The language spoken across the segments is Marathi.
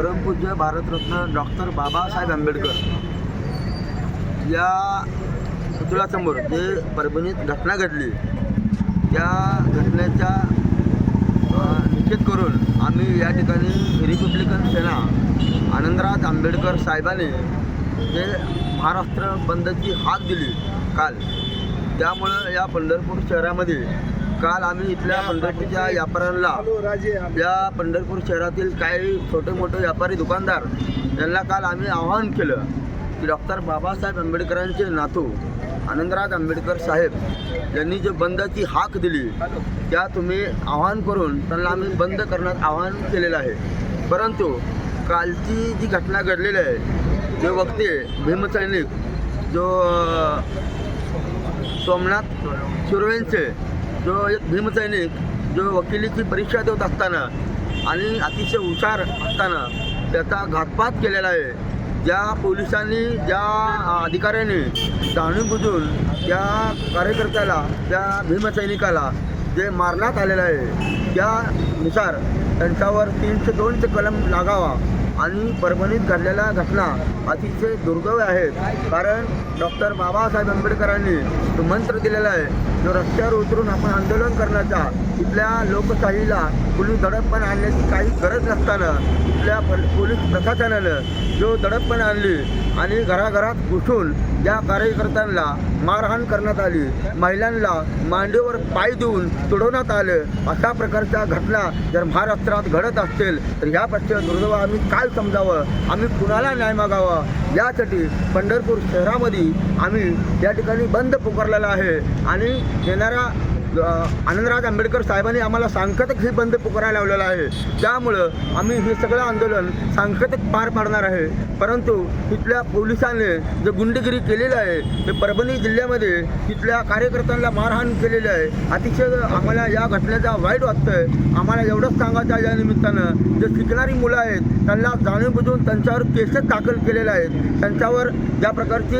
परमपूज्य भारतरत्न डॉक्टर बाबासाहेब आंबेडकर या पुतळ्यासमोर जे परभणीत घटना घडली त्या घटनेचा निषेध करून आम्ही या ठिकाणी रिपब्लिकन सेना आनंदराज आंबेडकर साहेबांनी जे महाराष्ट्र बंदची हाक दिली काल त्यामुळं या पंढरपूर शहरामध्ये काल आम्ही इथल्या पंढरपूरच्या व्यापाऱ्यांना या पंढरपूर शहरातील काही छोटे मोठे व्यापारी दुकानदार यांना काल आम्ही आवाहन केलं की डॉक्टर बाबासाहेब आंबेडकरांचे नातू आनंदराज आंबेडकर साहेब यांनी जे बंदची हाक दिली त्या तुम्ही आवाहन करून त्यांना आम्ही बंद करण्यात आवाहन केलेलं आहे. परंतु कालची जी घटना घडलेली आहे जे वक्ते भीमसैनिक जो सोमनाथ सुर्वेंचे जो एक भीमसैनिक जो वकिलीची परीक्षा देत असताना आणि अतिशय हुशार असताना त्याचा घातपात केलेला आहे. ज्या पोलिसांनी ज्या अधिकाऱ्यांनी जाणून त्या कार्यकर्त्याला त्या भीमसैनिकाला जे मारण्यात आलेलं आहे त्यानुसार त्यांच्यावर तीनशे दोनचे कलम लागावा आणि परभणीत घडलेल्या घटना अतिशय दुर्दैव आहेत. कारण डॉक्टर बाबासाहेब आंबेडकरांनी मंत्र दिलेला आहे जो रस्त्यावर उतरून आपण आंदोलन करण्याचा इथल्या लोकशाहीला पोलीस दडपण आणण्याची काही गरज नसताना इथल्या पल- पोलीस प्रशासनानं जो दडपण आणली आणि घराघरात घुसून या कार्यकर्त्यांना मारहाण करण्यात आली. महिलांना मांडीवर पाय देऊन तुडवण्यात आलं. अशा प्रकारच्या घटना जर महाराष्ट्रात घडत असतील तर यापेक्षा दुर्दैव आम्ही काय समजावं? आम्ही कुणाला न्याय मागावा? यासाठी पंढरपूर शहरामध्ये आम्ही या ठिकाणी बंद पुकारलेला आहे. आणि येणाऱ्या आनंदराज आंबेडकर साहेबांनी आम्हाला सांकेतिक हे बंद पुकारायला लावलेला आहे. त्यामुळं आम्ही हे सगळं आंदोलन सांकेतिक पार पाडणार आहे. परंतु तिथल्या पोलिसांनी जे गुंडगिरी केलेलं आहे ते परभणी जिल्ह्यामध्ये तिथल्या कार्यकर्त्यांना मारहाण केलेली आहे. अतिशय आम्हाला या घटनेचा वाईट वाटतं आहे आम्हाला एवढंच सांगायचं आहे या निमित्तानं. जे शिकणारी मुलं आहेत त्यांना जाणून बुजून त्यांच्यावर केसेस दाखल केलेले आहेत. त्यांच्यावर ज्या प्रकारची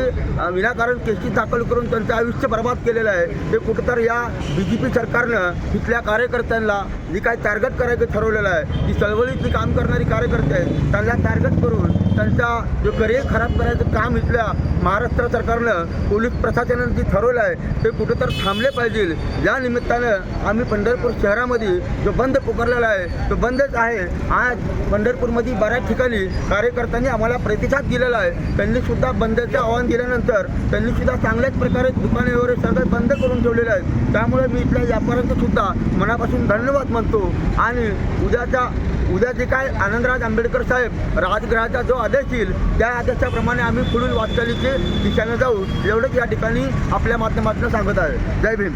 विनाकारण केसेस दाखल करून त्यांचं आयुष्य बर्बाद केलेलं आहे. ते कुठंतर या बी जे पी सरकारनं तिथल्या कार्यकर्त्यांना जी काय टार्गेट करायचं ठरवलेलं आहे ती चळवळीतली काम करणारी कार्यकर्ते आहेत त्यांना टार्गेट करून त्यांचा जो करिअर खराब करायचं काम इथल्या महाराष्ट्र सरकारनं पोलीस प्रशासनानं जे ठरवलं आहे ते कुठं तर थांबले पाहिजे. या निमित्तानं आम्ही पंढरपूर शहरामध्ये जो बंद पुकारलेला आहे तो बंदच आहे. आज पंढरपूरमध्ये बऱ्याच ठिकाणी कार्यकर्त्यांनी आम्हाला प्रतिसाद दिलेला आहे. त्यांनी सुद्धा बंदचे आव्हान दिल्यानंतर त्यांनी सुद्धा चांगल्याच प्रकारे दुकाने वगैरे सगळं बंद करून ठेवलेले आहेत त्यामुळे मी इथल्या व्यापाऱ्यांचं सुद्धा मनापासून धन्यवाद मानतो आणि उद्याच्या उद्या जे काय आनंदराज आंबेडकर साहेब राजगृहाचा जो आदेश येईल त्या आदेशाप्रमाणे आम्ही पुढील वाटचालीची दिशेने जाऊ. एवढंच या ठिकाणी आपल्या माध्यमातून सांगत आहे. जय भीम.